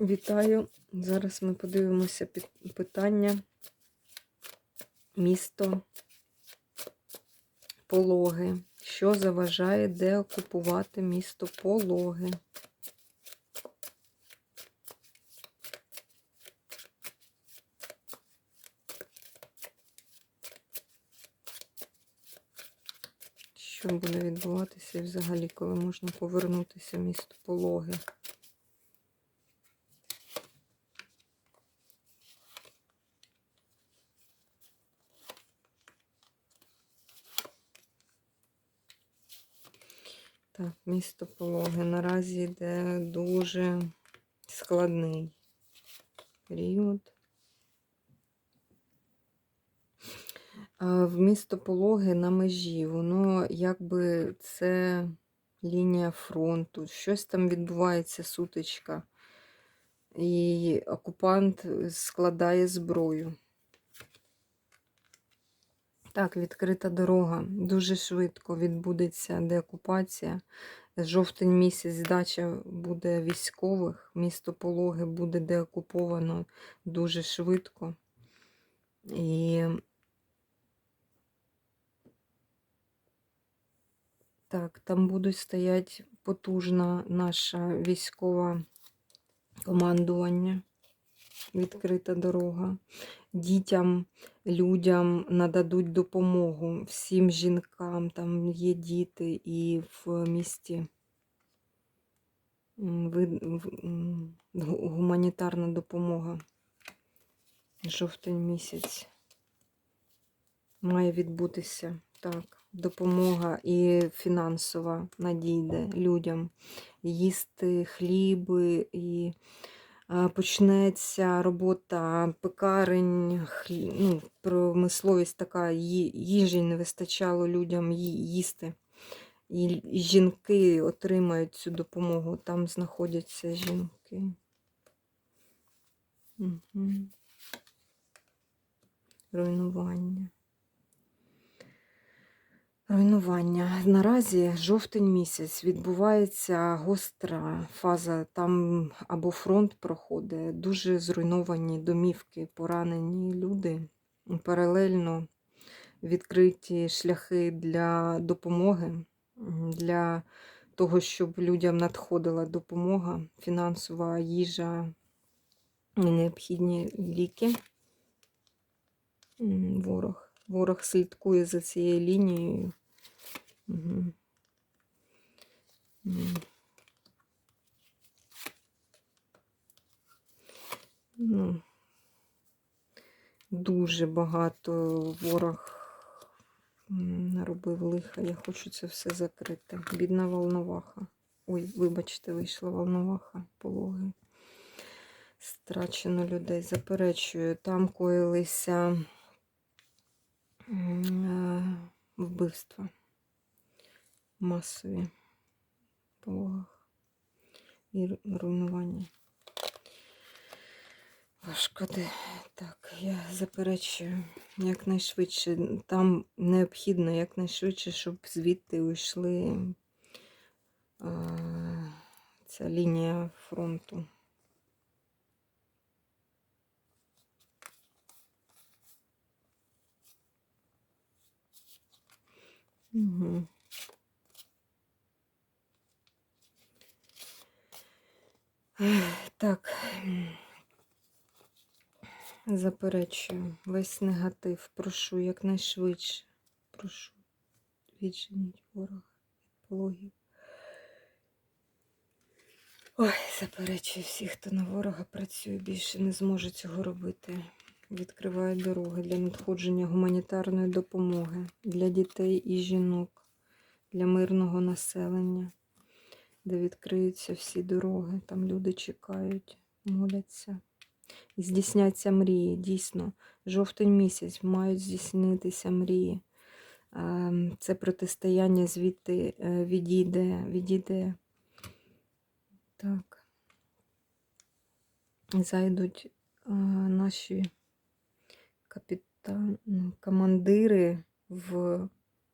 Вітаю! Зараз ми подивимося під- питання місто Пологи. Що заважає деокупувати місто Пологи? Що буде відбуватися і взагалі, коли можна повернутися в місто Пологи? Так, місто Пологи наразі йде дуже складний період. В місто Пологи на межі, воно якби це лінія фронту, щось там відбувається, сутичка. І окупант складає зброю. Так, відкрита дорога. Дуже швидко відбудеться деокупація. Жовтень місяць здача буде військових. Місто Пологи буде деокуповано дуже швидко. І так, там будуть стоять потужна наша військова командування. Відкрита дорога. Дітям, людям нададуть допомогу. Всім жінкам, там є діти і в місті гуманітарна допомога. Жовтень місяць. Має відбутися так. Допомога і фінансова надійде людям їсти хліби і почнеться робота пекарень, ну, промисловість така, їжі не вистачало людям їсти. І жінки отримають цю допомогу. Там знаходяться жінки. Угу. Руйнування. Руйнування. Наразі жовтень місяць відбувається гостра фаза. Там або фронт проходить, дуже зруйновані домівки, поранені люди. Паралельно відкриті шляхи для допомоги, для того, щоб людям надходила допомога, фінансова їжа і необхідні ліки. Ворог. Ворог слідкує за цією лінією. Ну, дуже багато ворог наробив лиха. Я хочу це все закрити. Бідна волноваха. Ой, вибачте, вийшла волноваха, пологи. Страчено людей. Заперечую, там коїлися е, вбивства масові пологах і руйнування. Де. Так, я заперечую якнайшвидше. Там необхідно якнайшвидше, щоб звідти уйшли а, ця лінія фронту. Угу. Так. Заперечую весь негатив. Прошу якнайшвидше. Прошу. Відженіть ворога від пологів. Ой, заперечую всіх, хто на ворога працює, більше не зможе цього робити. Відкриваю дороги для надходження гуманітарної допомоги для дітей і жінок, для мирного населення, де відкриються всі дороги. Там люди чекають, моляться. І здійсняться мрії. Дійсно, жовтень місяць мають здійснитися мрії. Ем, Це протистояння звідти е, відійде, відійде. Так. Зайдуть е, наші капітан, ну, командири в,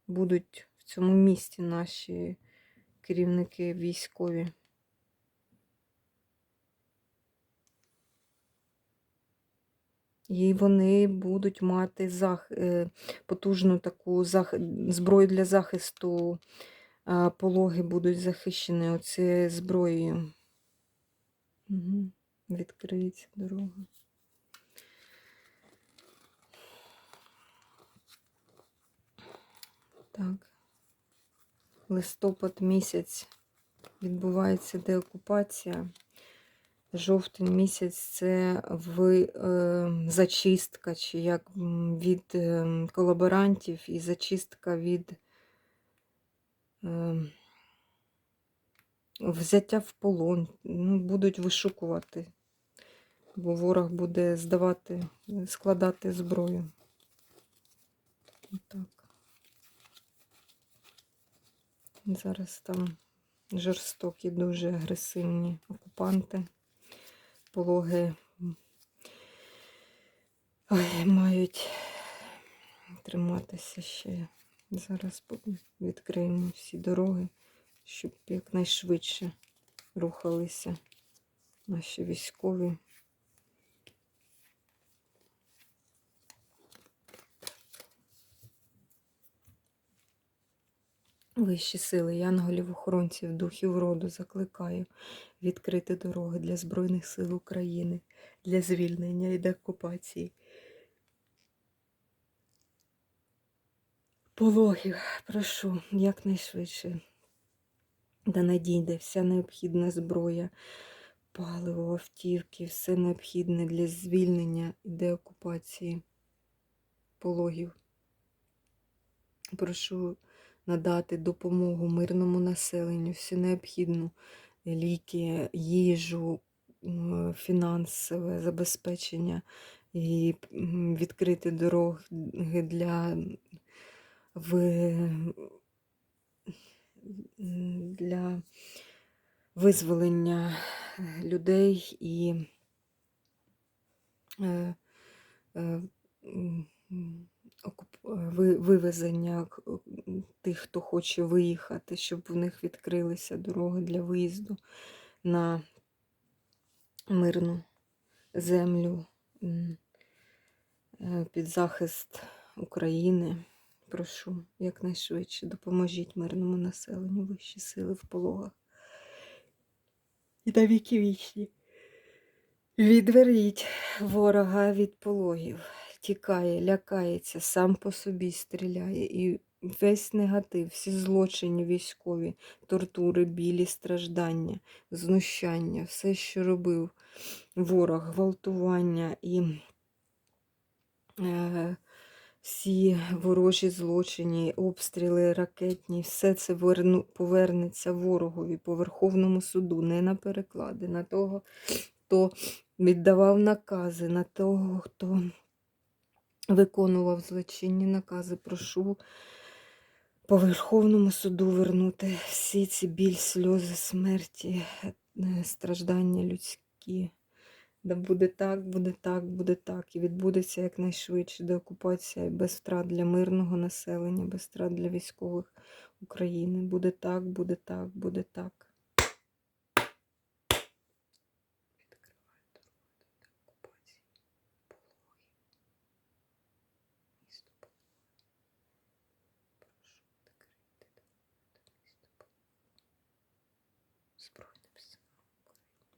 будуть в цьому місті наші керівники військові. І вони будуть мати зах... е, потужну таку зах... зброю для захисту. Пологи будуть захищені оцією зброєю. Угу. Відкриється дорога. Так. Листопад місяць відбувається деокупація. Жовтень місяць це в, е, зачистка, чи як від е, колаборантів і зачистка від е, взяття в полон. Ну, будуть вишукувати, бо ворог буде здавати, складати зброю. Отак. Зараз там жорстокі, дуже агресивні окупанти. Пологи ой, мають триматися ще. Зараз відкриємо всі дороги, щоб якнайшвидше рухалися наші військові. Вищі сили, янголів, охоронців, духів роду закликаю відкрити дороги для Збройних сил України, для звільнення і деокупації. Пологів, прошу, якнайшвидше. Да надійде вся необхідна зброя, паливо, автівки, все необхідне для звільнення і деокупації пологів. Прошу надати допомогу мирному населенню, всю необхідну ліки, їжу, фінансове забезпечення і відкрити дороги для, для визволення людей і е, е, м, м, окуп- е, вивезення тих, хто хоче виїхати, щоб в них відкрилися дороги для виїзду на мирну землю е, під захист України. Прошу якнайшвидше допоможіть мирному населенню вищі сили в пологах. І на віки вічні. Відверніть ворога від пологів, тікає, лякається, сам по собі стріляє. І весь негатив, всі злочини військові, тортури, білі, страждання, знущання, все, що робив ворог, гвалтування і е, всі ворожі злочини, обстріли ракетні, все це верну, повернеться ворогові по Верховному суду, не на переклади, на того, хто віддавав накази, на того, хто виконував злочинні накази. Прошу по Верховному суду вернути всі ці біль, сльози, смерті, е, страждання людські. Да буде так, буде так, буде так. І відбудеться якнайшвидше деокупація без втрат для мирного населення, без втрат для військових України. Буде так, буде так, буде так. Відкриваю дорогу до деокупації. Пологи. Місто Пологи. Прошу відкрити дорогу до міста Пологи. Збройним силам України.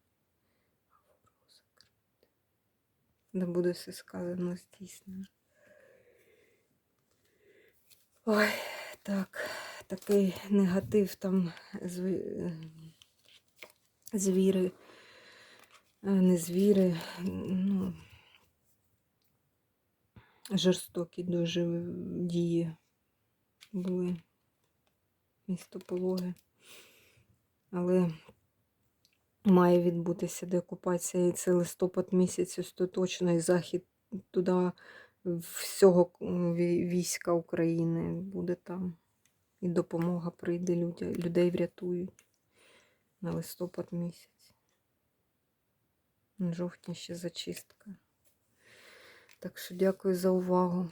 А ворогу закрити. Да буде все сказано здійснено. Ой, так, такий негатив там зви- е, звіри, е, не звіри, ну, жорстокі дуже дії були місто Пологи. Але має відбутися деокупація, і це листопад місяць остаточний захід туди всього війська України буде там. І допомога прийде, людя- людей врятують на листопад місяць. На жовтні ще зачистка. Так що дякую за увагу.